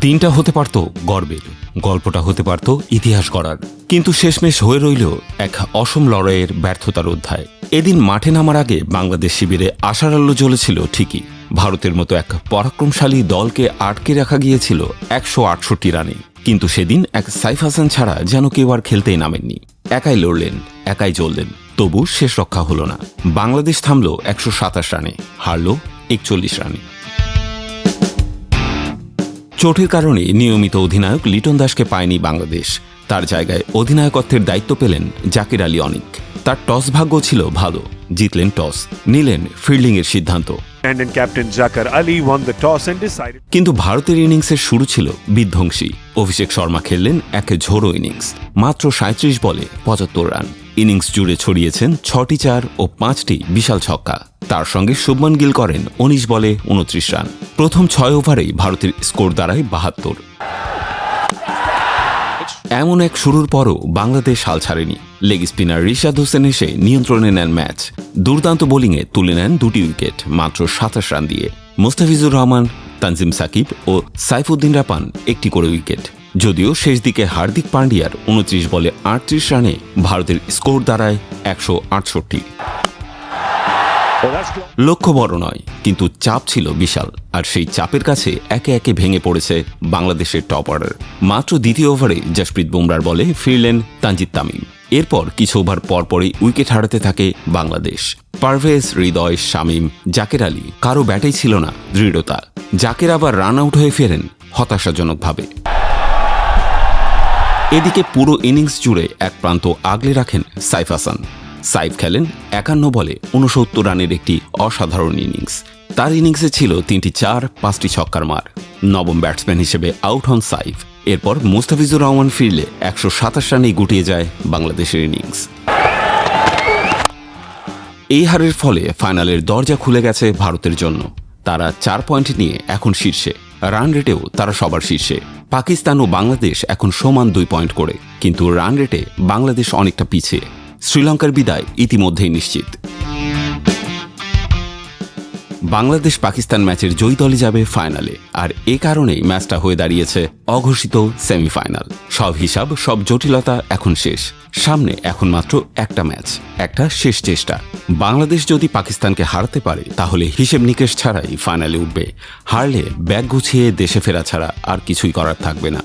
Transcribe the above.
দিনটা হতে পারত গর্বের, গল্পটা হতে পারত ইতিহাস গড়ার। কিন্তু শেষমেশ হয়ে রইল এক অসম লড়াইয়ের ব্যর্থতার অধ্যায়। এদিন মাঠে নামার আগে বাংলাদেশ শিবিরে আশার আলো জ্বলেছিল ঠিকই। ভারতের মতো এক পরাক্রমশালী দলকে আটকে রাখা গিয়েছিল একশো আটষট্টি রানে। কিন্তু সেদিন এক সাইফ হাসান ছাড়া যেন কেউ আর খেলতেই নামেননি। একাই লড়লেন, একাই জ্বললেন। তবু শেষ রক্ষা হলো না। বাংলাদেশ থামল একশো সাতাশ রানে, হারল একচল্লিশ রানে। চোটের কারণে নিয়মিত অধিনায়ক লিটন দাসকে পায়নি বাংলাদেশ। তার জায়গায় অধিনায়কত্বের দায়িত্ব পেলেন জাকির আলী অনিক। তার টস ভাগ্য ছিল ভালো। জিতলেন টস নিলেন ফিল্ডিংয়ের সিদ্ধান্ত। কিন্তু ভারতের ইনিংসের শুরু ছিল বিধ্বংসী। অভিষেক শর্মা খেললেন এক ঝোড়ো ইনিংস মাত্র সাঁত্রিশ বলে পঁচাত্তর রান। ইনিংস জুড়ে ছড়িয়েছেন ছটি চার ও পাঁচটি বিশাল ছক্কা। তার সঙ্গে শুভমান গিল করেন উনিশ বলে উনত্রিশ রান। প্রথম ছয় ওভারেই ভারতের স্কোর দাঁড়ায় বাহাত্তর। এমন এক শুরুর পরও বাংলাদেশ হাল ছাড়েনি। লেগ স্পিনার রিশাদ হোসেন এসে নিয়ন্ত্রণে নেন ম্যাচ। দুর্দান্ত বোলিংয়ে তুলে নেন দুটি উইকেট, মাত্র সাতাশ রান দিয়ে। মোস্তাফিজুর রহমান, তানজিম সাকিব ও সাইফুদ্দিন রাপান একটি করে উইকেট। যদিও শেষ দিকে হার্দিক পান্ডিয়ার উনত্রিশ বলে আটত্রিশ রানে ভারতের স্কোর দাঁড়ায় একশো আটষট্টি. লক্ষ্য বড় নয়, কিন্তু চাপ ছিল বিশাল, আর সেই চাপের কাছে একে একে ভেঙে পড়েছে বাংলাদেশের টপ অর্ডার। মাত্র দ্বিতীয় ওভারে জসপ্রীত বুমরার বলে ফিরলেন তানজিদ তামিম। এরপর কিছু ওভার পরপরই উইকেট হারাতে থাকে বাংলাদেশ। পারভেজ, হৃদয়, শামীম, জাকের আলী, কারও ব্যাটেই ছিল না দৃঢ়তা। জাকের আবার রান আউট হয়ে ফেরেন হতাশাজনকভাবে। এদিকে পুরো ইনিংস জুড়ে এক প্রান্ত আগলে রাখেন সাইফ হাসান। সাইফ খেলেন একান্ন বলে উনসত্তর রানের একটি অসাধারণ ইনিংস। তার ইনিংসে ছিল তিনটি চার, পাঁচটি ছক্কার মার। নবম ব্যাটসম্যান হিসেবে আউট হন সাইফ। এরপর মুস্তাফিজুর রহমান ফিরলে একশো সাতাশ রানেই গুটিয়ে যায় বাংলাদেশের ইনিংস। এই হারের ফলে ফাইনালের দরজা খুলে গেছে ভারতের জন্য। তারা চার পয়েন্ট নিয়ে এখন শীর্ষে। রান রেটেও তারা সবার শীর্ষে। পাকিস্তান ও বাংলাদেশ এখন সমান দুই পয়েন্ট করে। কিন্তু রান রেটে বাংলাদেশ অনেকটা পিছিয়ে। শ্রীলঙ্কার বিদায় ইতিমধ্যেই নিশ্চিত। বাংলাদেশ পাকিস্তান ম্যাচের জয়ী দলই যাবে ফাইনালে, আর এ কারণেই ম্যাচটা হয়ে দাঁড়িয়েছে অঘোষিত সেমিফাইনাল। সব হিসাব, সব জটিলতা এখন শেষ। সামনে এখন মাত্র একটা ম্যাচ, একটা শেষ চেষ্টা। বাংলাদেশ যদি পাকিস্তানকে হারাতে পারে, তাহলে হিসেব নিকেশ ছাড়াই ফাইনালে উঠবে। হারলে ব্যাগ গুছিয়ে দেশে ফেরা ছাড়া আর কিছুই করার থাকবে না।